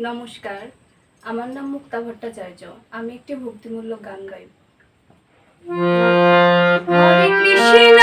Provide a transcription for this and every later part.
নমস্কার আমার নাম মুক্তা ভট্টাচার্য আমি একটি ভক্তিমূলক গান গাইব। কৃষ্ণ!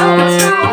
out. It's out.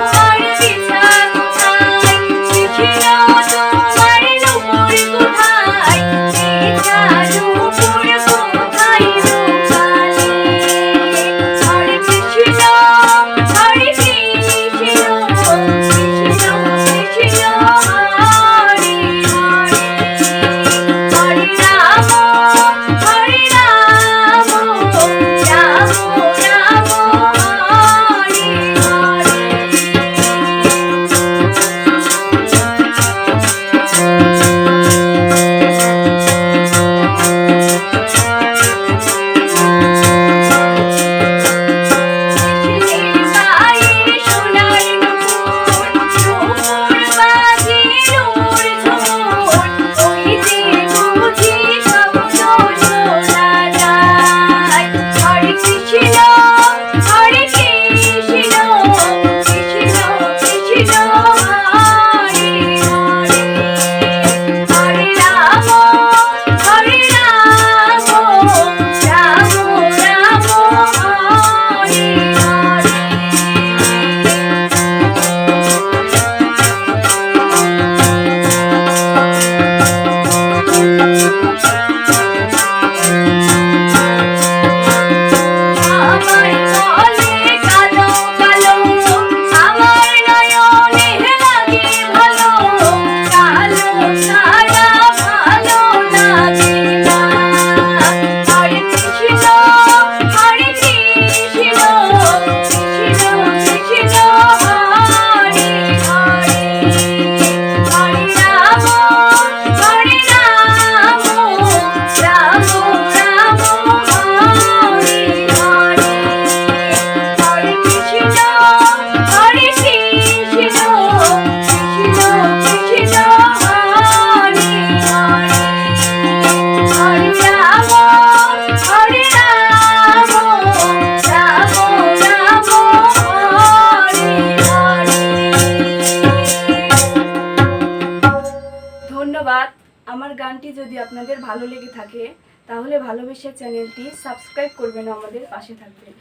ধন্যবাদ। আমার গানটি যদি আপনাদের ভালো লেগে থাকে, তাহলে ভালোবেসে চ্যানেলটি সাবস্ক্রাইব করবেন আমাদের পাশে থাকবেন